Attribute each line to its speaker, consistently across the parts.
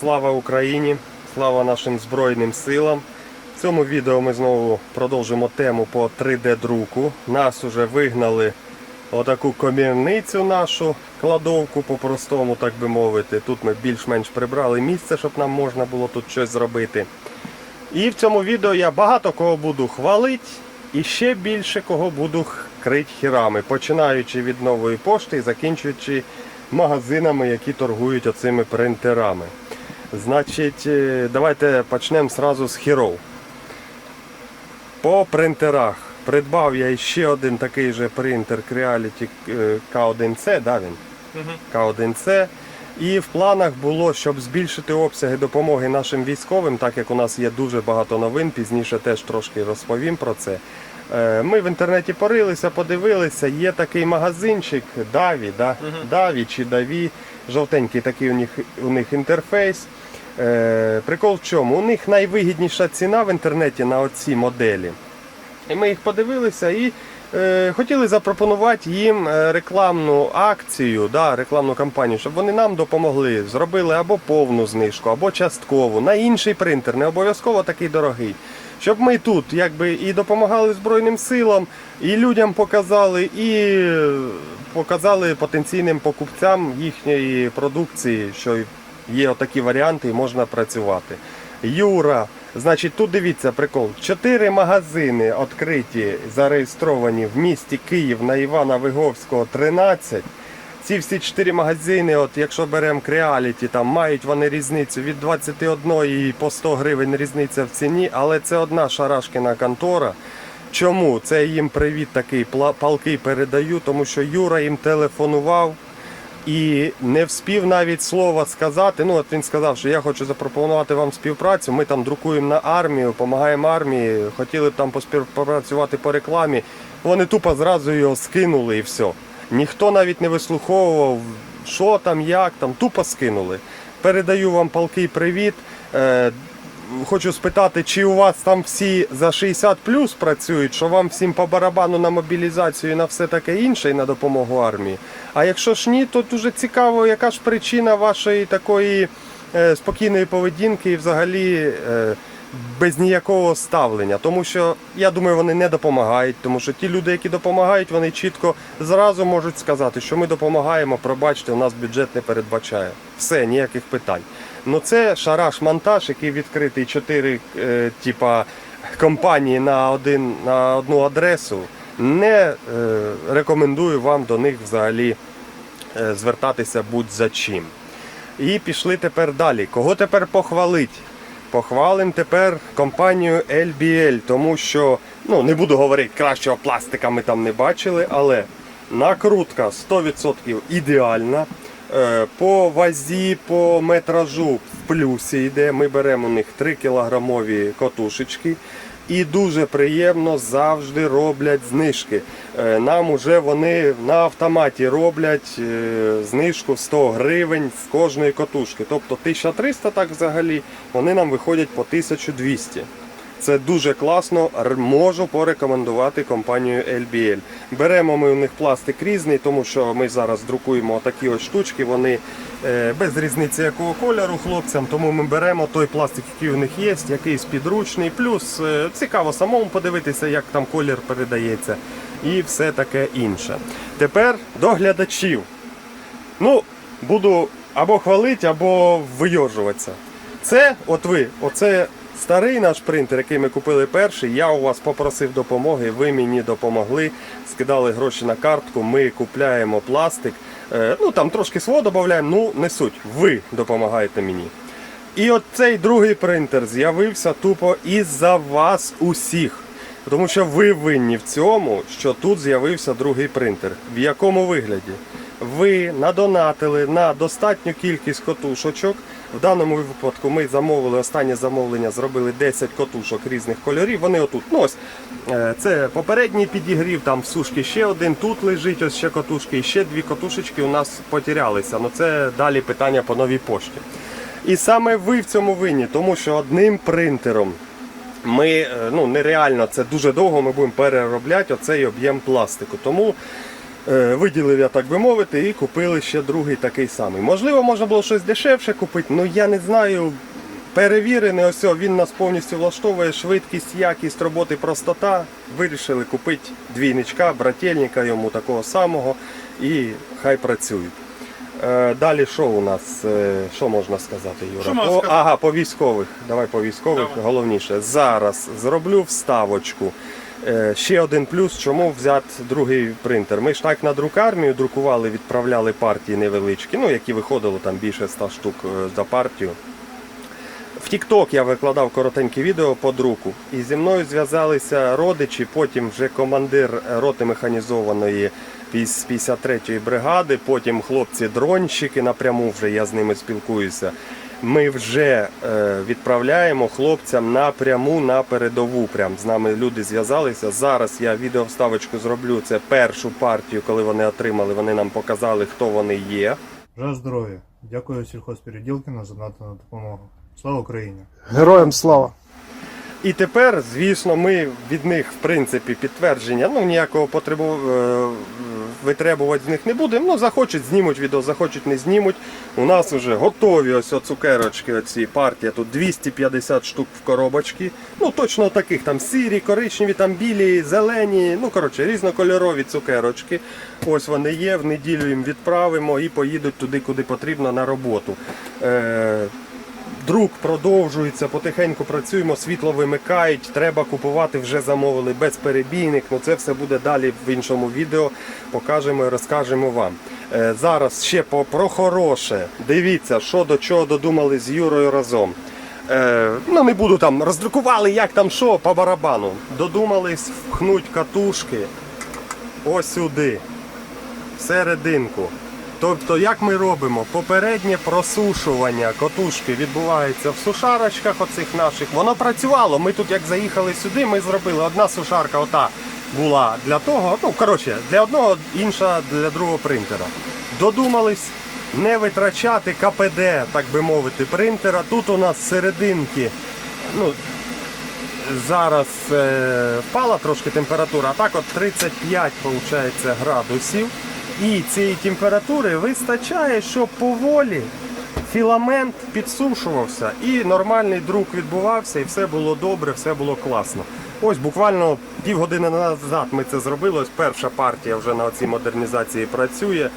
Speaker 1: Слава Україні! Слава нашим Збройним силам! В цьому відео ми знову продовжимо тему по 3D-друку. Нас уже вигнали отаку комірницю нашу, кладовку по-простому, так би мовити. Тут ми більш-менш прибрали місце, щоб нам можна було тут щось зробити. І в цьому відео я багато кого буду хвалити і ще більше кого буду крити хірами, починаючи від нової пошти і закінчуючи магазинами, які торгують оцими принтерами. Значить, е, давайте почнемо зразу з хіров. По принтерах. Придбав я ще один такий же принтер Creality е, K1C, да, він? К1С. І в планах було, щоб збільшити обсяги допомоги нашим військовим, так як у нас є дуже багато новин, пізніше теж трошки розповім про це. Е, Ми в інтернеті порилися, подивилися, є такий магазинчик Даві, да? Даві чи Даві, жовтенький такий у них, у них інтерфейс. Е, Прикол в чому? У них найвигідніша ціна в інтернеті на оці моделі. І ми їх подивилися і е, хотіли запропонувати їм е, рекламну акцію, да, рекламну кампанію, щоб вони нам допомогли, зробили або повну знижку, або часткову, на інший принтер, не обов'язково такий дорогий. Щоб ми тут якби і допомагали Збройним силам, і людям показали, і е, показали потенційним покупцям їхньої продукції, що є отакі варіанти і можна працювати. Юра, значить, тут дивіться прикол. Чотири магазини відкриті, зареєстровані в місті Київ на Івана Виговського 13. Ці всі чотири магазини, от якщо беремо Creality, там мають вони різницю від 21 і по 100 гривень різниця в ціні, але це одна шарашкіна контора. Чому? Це їм привіт такий палкий передаю, тому що Юра їм телефонував і не вспів навіть слова сказати. Ну, от він сказав, що я хочу запропонувати вам співпрацю. Ми там друкуємо на армію, допомагаємо армії, хотіли б там поспівпрацювати по рекламі. Вони тупо зразу його скинули і все. Ніхто навіть не вислуховував, що там, як там, тупо скинули. Передаю вам палкий привіт. Хочу спитати, чи у вас там всі за 60 плюс працюють, що вам всім по барабану на мобілізацію і на все таке інше і на допомогу армії. А якщо ж ні, то дуже цікаво, яка ж причина вашої такої е, спокійної поведінки і взагалі е, без ніякого ставлення. Тому що я думаю, вони не допомагають, тому що ті люди, які допомагають, вони чітко зразу можуть сказати, що ми допомагаємо, пробачте, у нас бюджет не передбачає. Все, ніяких питань. Ну це шараш-монтаж, який відкритий чотири е, типа, компанії на, один, на одну адресу. Не е, рекомендую вам до них взагалі е, звертатися будь-за чим. І пішли тепер далі. Кого тепер похвалить? Похвалим тепер компанію LBL, тому що, ну не буду говорити, кращого пластика ми там не бачили, але накрутка 100% ідеальна. Е, По вазі, по метражу в плюсі йде. Ми беремо у них 3 кілограмові котушечки. І дуже приємно завжди роблять знижки. Е, Нам уже вони на автоматі роблять е, знижку 100 гривень з кожної котушки. Тобто 1300 так взагалі, вони нам виходять по 1200. Це дуже класно, можу порекомендувати компанію LBL. Беремо ми у них пластик різний, тому що ми зараз друкуємо такі ось штучки, вони е, без різниці якого кольору хлопцям, тому ми беремо той пластик, який у них є, якийсь підручний. Плюс е, цікаво самому подивитися, як там колір передається, і все таке інше. Тепер до глядачів. Ну, буду або хвалити, або вийожуватися. Це, от ви, оце старий наш принтер, який ми купили перший. Я у вас попросив допомоги, ви мені допомогли, скидали гроші на картку, ми купляємо пластик. Е, ну там трошки свого додаємо, ну не суть. Ви допомагаєте мені. І от цей другий принтер з'явився тупо із-за вас усіх. Тому що ви винні в цьому, що тут з'явився другий принтер. В якому вигляді? Ви надонатили на достатню кількість котушочок. В даному випадку ми замовили останнє замовлення, зробили 10 котушок різних кольорів. Вони отут. Ну ось е, це попередній підігрів, там в сушки ще один, тут лежить ось ще котушки, і ще дві котушечки у нас потерялися. Ну це далі питання по новій пошті. І саме ви в цьому винні, тому що одним принтером ми е, ну нереально це дуже довго. Ми будемо переробляти оцей об'єм пластику. Тому Виділив я, так би мовити, і купили ще другий такий самий. Можливо, можна було щось дешевше купити, але я не знаю. Перевірений, ось він нас повністю влаштовує, швидкість, якість роботи, простота. Вирішили купити двійничка, брательника йому такого самого і хай працюють. Е, Далі що у нас? Е, Що можна сказати, Юра?
Speaker 2: Що можна сказати?
Speaker 1: ага, по військових. Давай по військових.
Speaker 2: Давай.
Speaker 1: Головніше. Зараз зроблю вставочку. Е, Ще один плюс, чому взяти другий принтер. Ми ж так на друкармію друкували, відправляли партії невеличкі, ну які виходило там більше 100 штук е, за партію. В TikTok я викладав коротеньке відео по друку. І зі мною зв'язалися родичі, потім вже командир роти механізованої з 53-ї бригади, потім хлопці-дронщики напряму вже я з ними спілкуюся. Ми вже е, відправляємо хлопцям напряму на передову. Прям з нами люди зв'язалися. Зараз я відеовставочку зроблю. Це першу партію, коли вони отримали. Вони нам показали, хто вони є.
Speaker 3: Бажаю здоров'я. Дякую сільхозпереділкіну за надану допомогу. Слава Україні!
Speaker 4: Героям слава!
Speaker 1: І тепер, звісно, ми від них, в принципі, підтвердження, ну ніякого потребу е, витребувати з них не будемо. Ну, захочуть, знімуть відео, захочуть, не знімуть. У нас вже готові ось цукерочки, оці партія. Тут 250 штук в коробочці. Ну, точно таких там сірі, коричневі, там білі, зелені. Ну, коротше, різнокольорові цукерочки. Ось вони є. В неділю їм відправимо і поїдуть туди, куди потрібно на роботу. Е, Друк продовжується, потихеньку працюємо, світло вимикають, треба купувати, вже замовили безперебійник. Ну це все буде далі в іншому відео. Покажемо і розкажемо вам. Е, зараз ще про хороше. Дивіться, що до чого додумали з Юрою разом. Е, ну не буду там роздрукували, як там що, по барабану. Додумались вхнуть катушки ось сюди, всерединку. Тобто, як ми робимо? Попереднє просушування котушки відбувається в сушарочках оцих наших. Воно працювало. Ми тут, як заїхали сюди, ми зробили одна сушарка, ота була для того. Ну, коротше, для одного, інша для другого принтера. Додумались не витрачати КПД, так би мовити, принтера. Тут у нас серединки. Ну, зараз е, впала трошки температура, а так от 35 виходить, градусів. І цієї температури вистачає, щоб поволі філамент підсушувався і нормальний друк відбувався, і все було добре, все було класно. Ось буквально півгодини назад ми це зробили. Ось перша партія вже на цій модернізації працює.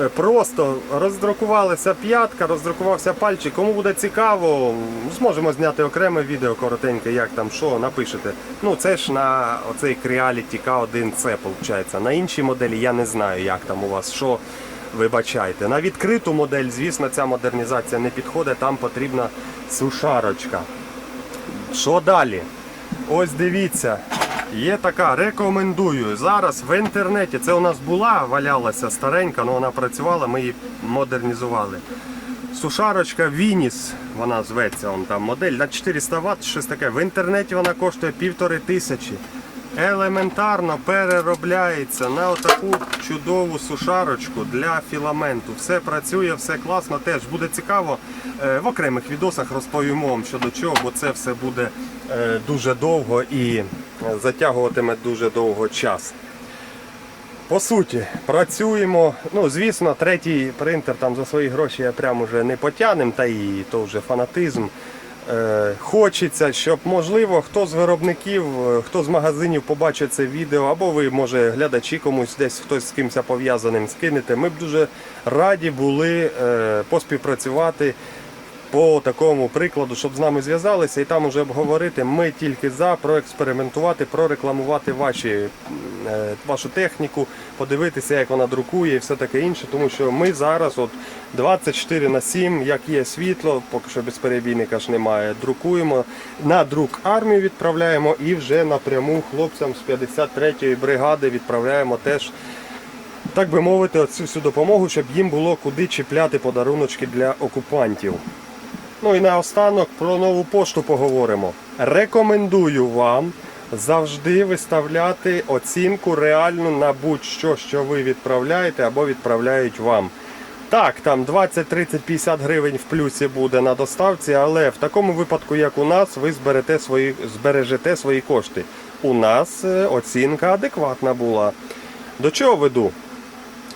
Speaker 1: Е, Просто роздрукувалася п'ятка, роздрукувався пальчик. Кому буде цікаво, зможемо зняти окреме відео коротеньке, як там що, напишете. Ну це ж на оцей Creality K1C виходить. На іншій моделі я не знаю, як там у вас що. Вибачайте. На відкриту модель, звісно, ця модернізація не підходить, там потрібна сушарочка. Що далі? Ось дивіться, є така, рекомендую. Зараз в інтернеті це у нас була, валялася старенька, але вона працювала, ми її модернізували. Сушарочка Вініс, вона зветься, он там модель на 400 Вт, щось таке. В інтернеті вона коштує півтори тисячі. Елементарно переробляється на отаку чудову сушарочку для філаменту. Все працює, все класно. Теж буде цікаво. Е, В окремих відосах розповімо вам щодо чого, бо це все буде е, дуже довго і затягуватиме дуже довго час. По суті, працюємо. Ну, звісно, третій принтер там за свої гроші я прямо вже не потягнем, та і то вже фанатизм. Е, хочеться, щоб можливо хто з виробників, е, хто з магазинів побачить це відео, або ви, може, глядачі комусь десь хтось з кимось пов'язаним скинете. Ми б дуже раді були е, поспівпрацювати по такому прикладу, щоб з нами зв'язалися і там уже обговорити. Ми тільки за проекспериментувати, прорекламувати ваші, е, вашу техніку, подивитися, як вона друкує і все таке інше. Тому що ми зараз от 24 на 7, як є світло, поки що безперебійника ж немає. Друкуємо на друк армію відправляємо і вже напряму хлопцям з 53-ї бригади відправляємо теж так би мовити, оцю всю допомогу, щоб їм було куди чіпляти подаруночки для окупантів. Ну і наостанок про нову пошту поговоримо. Рекомендую вам завжди виставляти оцінку реальну на будь-що, що ви відправляєте або відправляють вам. Так, там 20, 30, 50 гривень в плюсі буде на доставці, але в такому випадку, як у нас, ви зберете свої, збережете свої кошти. У нас е, оцінка адекватна була. До чого веду?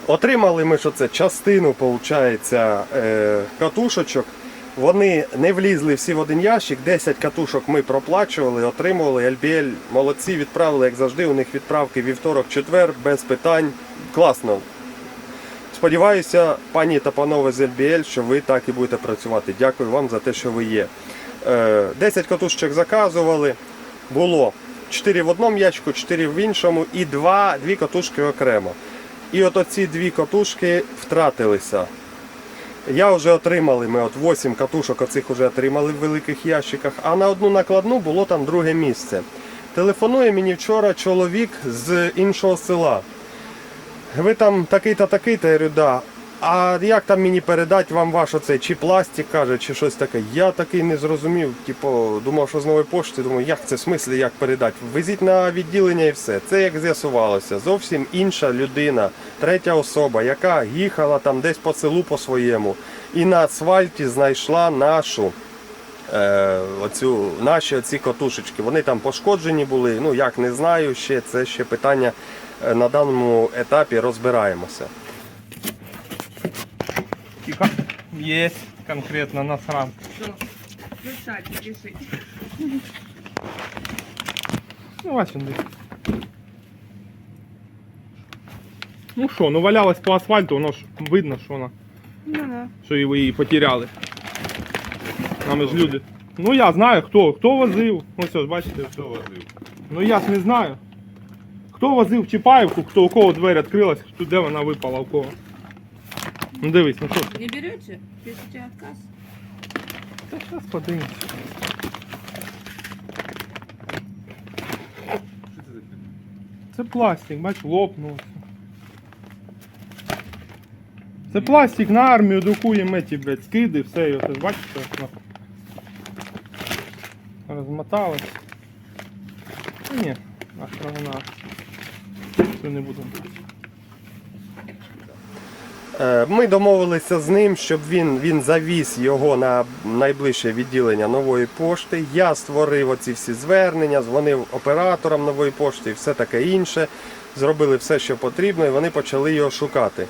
Speaker 1: Отримали ми що це частину, виходить, е, катушечок. Вони не влізли всі в один ящик. 10 катушок ми проплачували, отримували. LBL молодці, відправили, як завжди. У них відправки вівторок, четвер, без питань. Класно. Сподіваюся, пані та панове з LBL, що ви так і будете працювати. Дякую вам за те, що ви є. Е, 10 катушечок заказували. Було 4 в одному ящику, 4 в іншому і 2, 2 катушки окремо. І от оці дві катушки втратилися. Я вже отримали, ми от 8 катушок оцих вже отримали в великих ящиках, а на одну накладну було там друге місце. Телефонує мені вчора чоловік з іншого села. Ви там такий-то такий-то, я говорю, да. А як там мені передати вам ваш оцей, чи пластик каже, чи щось таке. Я такий не зрозумів. Типу, думав, що з нової пошти, думаю, як це в смислі, як передати? Везіть на відділення і все. Це як з'ясувалося. Зовсім інша людина, третя особа, яка їхала там десь по селу по своєму і на асфальті знайшла нашу. Е, оцю, наші оці котушечки. Вони там пошкоджені були. Ну як не знаю, ще це ще питання е, на даному етапі розбираємося.
Speaker 2: Тихо. Есть конкретно на срам. Ну, він десь. Ну що, ну валялась по асфальту, воно ж видно, що вона,
Speaker 4: Ну да.
Speaker 2: що ви її потеряли. Нам ж люди. Ну я знаю хто, хто возив. Ну все ж бачите.
Speaker 5: Хто возив?
Speaker 2: Ну я ж не знаю. Хто возив в Чапаївку, хто у кого двері відкрилась, де вона випала у кого. Ну дивись, ну що?
Speaker 4: Не берете? Пишите отказ.
Speaker 2: Та зараз подивимось.
Speaker 5: Що це за фільм?
Speaker 2: Це пластик, бач, лопнувся. Це пластик на армію друкуємо ті, блядь, скиди, все, і оце ж бачиш, що розмоталось. Ні, аж вона. Це не буду.
Speaker 1: Е, Ми домовилися з ним, щоб він, він завіз його на найближче відділення нової пошти. Я створив оці всі звернення, дзвонив операторам нової пошти і все таке інше. Зробили все, що потрібно, і вони почали його шукати.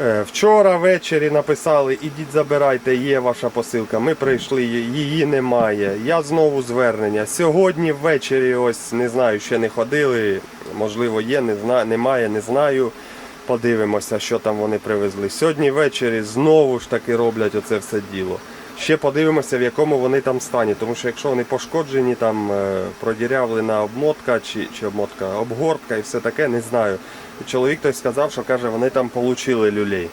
Speaker 1: Е, Вчора ввечері написали, ідіть забирайте, є ваша посилка. Ми прийшли, її немає. Я знову звернення. Сьогодні ввечері, ось не знаю, ще не ходили. Можливо, є, не знаю, немає, не знаю. Подивимося, що там вони привезли. Сьогодні ввечері знову ж таки роблять оце все діло. Ще подивимося, в якому вони там стані. Тому що якщо вони пошкоджені, там е, продірявлена обмотка чи, чи обмотка, обгортка і все таке, не знаю. Чоловік той сказав, що каже, вони там получили люлей.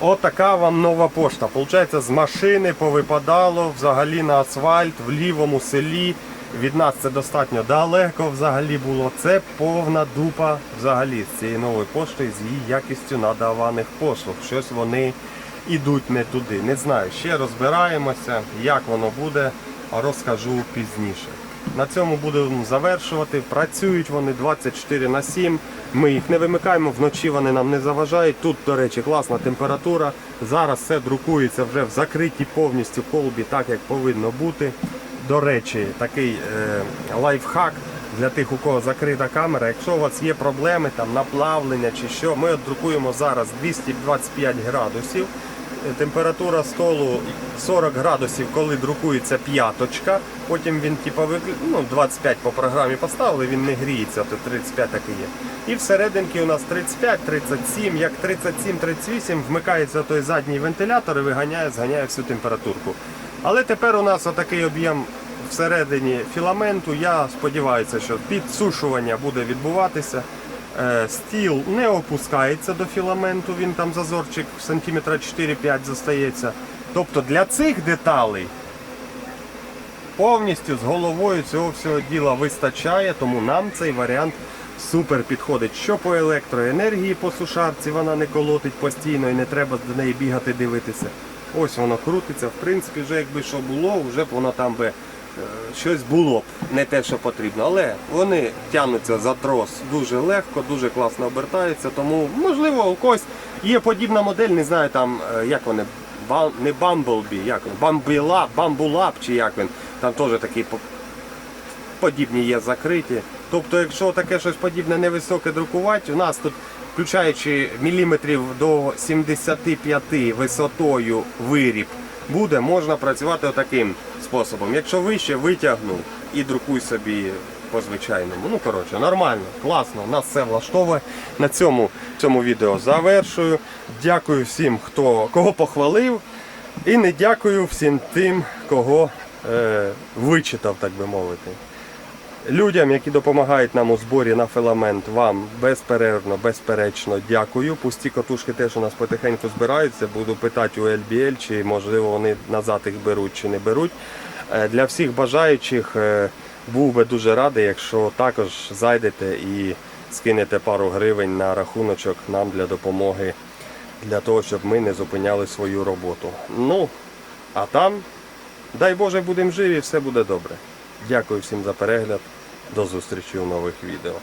Speaker 1: От така вам нова пошта. Получається, з машини повипадало взагалі на асфальт в лівому селі. Від нас це достатньо далеко взагалі було. Це повна дупа взагалі з цієї нової пошти, з її якістю надаваних послуг. Щось вони йдуть не туди. Не знаю. Ще розбираємося, як воно буде, розкажу пізніше. На цьому будемо завершувати. Працюють вони 24 на 7. Ми їх не вимикаємо, вночі вони нам не заважають. Тут, до речі, класна температура. Зараз все друкується вже в закритій повністю колбі, так як повинно бути. До речі, такий е, лайфхак для тих, у кого закрита камера. Якщо у вас є проблеми, там наплавлення чи що, ми друкуємо зараз 225 градусів. Е, Температура столу 40 градусів, коли друкується п'яточка. Потім він типу, ну, 25 по програмі поставили, він не гріється, то 35 так і є. І всерединки у нас 35-37, як 37-38 вмикається той задній вентилятор і виганяє, зганяє всю температурку. Але тепер у нас отакий об'єм всередині філаменту. Я сподіваюся, що підсушування буде відбуватися. Е, Стіл не опускається до філаменту, він там зазорчик сантиметра 4-5 застається. Тобто для цих деталей повністю з головою цього всього діла вистачає, тому нам цей варіант супер підходить. Що по електроенергії по сушарці вона не колотить постійно і не треба до неї бігати дивитися. Ось воно крутиться. В принципі, вже якби що було, вже б воно там би е, щось було б, не те, що потрібно. Але вони тягнуться за трос дуже легко, дуже класно обертаються. Тому, можливо, у когось є подібна модель, не знаю там, е, як вони, не Bumblebee, як він, Bambulab, Bambulab чи як він. Там теж такі подібні є закриті. Тобто, якщо таке щось подібне невисоке друкувати, у нас тут, включаючи міліметрів до 75 висотою виріб, буде, можна працювати отаким способом. Якщо вище, витягнув і друкуй собі по звичайному. Ну, коротше, нормально, класно, нас все влаштовує. На цьому, цьому відео завершую. Дякую всім, хто кого похвалив. І не дякую всім тим, кого е, вичитав, так би мовити. Людям, які допомагають нам у зборі на філамент, вам безперервно, безперечно дякую. Пусті котушки теж у нас потихеньку збираються. Буду питати у LBL, чи можливо вони назад їх беруть чи не беруть. Е, Для всіх бажаючих е, був би дуже радий, якщо також зайдете і скинете пару гривень на рахуночок нам для допомоги, для того, щоб ми не зупиняли свою роботу. Ну, а там, дай Боже, будемо живі, все буде добре. Дякую всім за перегляд. До зустрічі у нових відео.